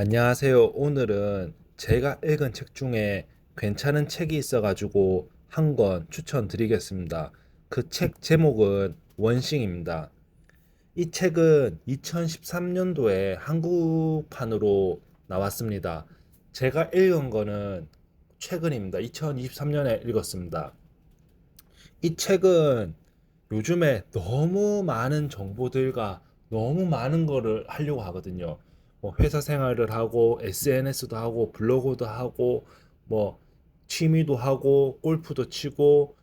안녕하세요. 오늘은 제가 읽은 책 중에 괜찮은 책이 있어가지고 한 권 추천드리겠습니다. 그 책 제목은 원싱입니다. 이 책은 2013년도에 한국판으로 나왔습니다. 제가 읽은 거는 최근입니다. 2023년에 읽었습니다. 이 책은 요즘에 너무 많은 정보들과 너무 많은 거를 하려고 하거든요. 뭐 회사 생활을 하고 SNS도 하고 블로그도 하고 뭐 취미도 하고 골프도 치고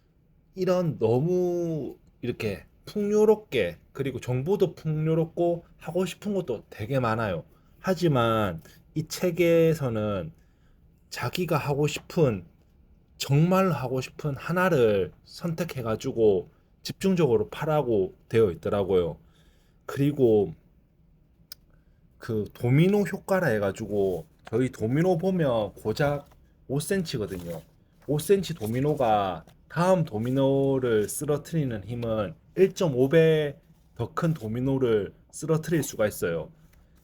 이런 너무 이렇게 풍요롭게 그리고 정보도 풍요롭고 하고 싶은 것도 되게 많아요. 하지만 이 책에서는 자기가 하고 싶은 정말로 하고 싶은 하나를 선택해 가지고 집중적으로 파라고 되어 있더라고요. 그리고 그 도미노 효과라 해가지고 저희 도미노 보면 고작 5cm거든요. 5cm 도미노가 다음 도미노를 쓰러트리는 힘은 1.5배 더 큰 도미노를 쓰러트릴 수가 있어요.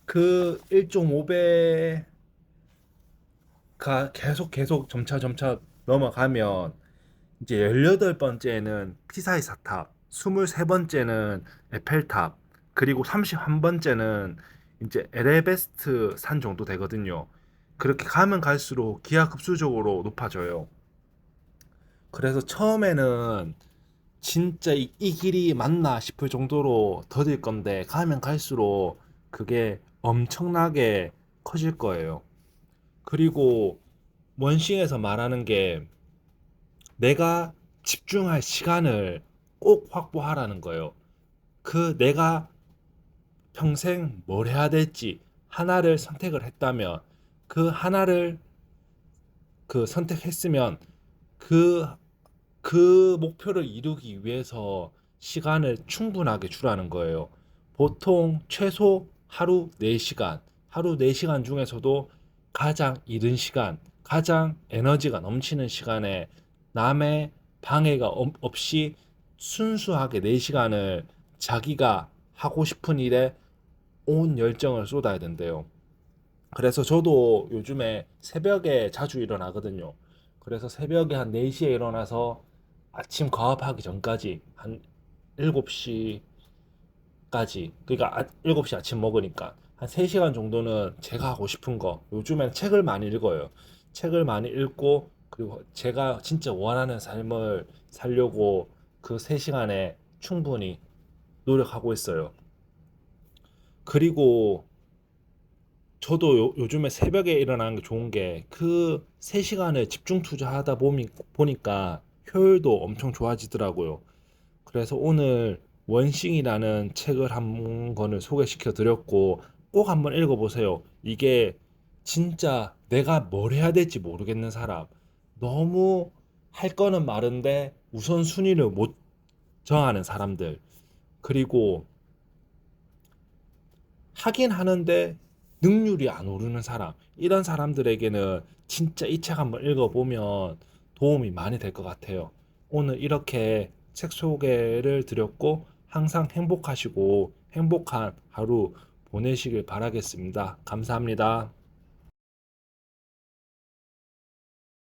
그 1.5배가 계속 계속 점차 점차 넘어가면 이제 18번째는 피사의 사탑, 23번째는 에펠탑, 그리고 31번째는 이제 에베레스트 산 정도 되거든요. 그렇게 가면 갈수록 기하급수적으로 높아져요. 그래서 처음에는 진짜 이, 이 길이 맞나 싶을 정도로 더딜 건데 가면 갈수록 그게 엄청나게 커질 거예요. 그리고 원싱에서 말하는 게 내가 집중할 시간을 꼭 확보하라는 거예요. 그 내가 평생 뭘 해야 될지 하나를 선택을 했다면 그 하나를 그 선택했으면 그, 그 목표를 이루기 위해서 시간을 충분하게 주라는 거예요. 보통 최소 하루 4시간, 하루 4시간 중에서도 가장 이른 시간, 가장 에너지가 넘치는 시간에 남의 방해가 없- 없이 순수하게 4시간을 자기가 하고 싶은 일에 온 열정을 쏟아야 된대요. 그래서 저도 요즘에 새벽에 자주 일어나거든요. 그래서 새벽에 한 4시에 일어나서 아침 과업하기 전까지 한 7시까지, 그러니까 아, 7시 아침 먹으니까 한 3시간 정도는 제가 하고 싶은 거, 요즘엔 책을 많이 읽어요. 책을 많이 읽고, 그리고 제가 진짜 원하는 삶을 살려고 그 3시간에 충분히 노력하고 있어요. 그리고 저도 요, 요즘에 새벽에 일어나는 게 좋은 게그 3시간을 집중 투자하다 보니, 보니까 효율도 엄청 좋아지더라고요. 그래서 오늘 원싱이라는 책을 한 권을 소개시켜 드렸고 꼭 한번 읽어 보세요. 이게 진짜 내가 뭘 해야 될지 모르겠는 사람, 너무 할 거는 많은데 우선순위를 못 정하는 사람들, 그리고 하긴 하는데 능률이 안 오르는 사람, 이런 사람들에게는 진짜 이 책 한번 읽어보면 도움이 많이 될 것 같아요. 오늘 이렇게 책 소개를 드렸고 항상 행복하시고 행복한 하루 보내시길 바라겠습니다. 감사합니다.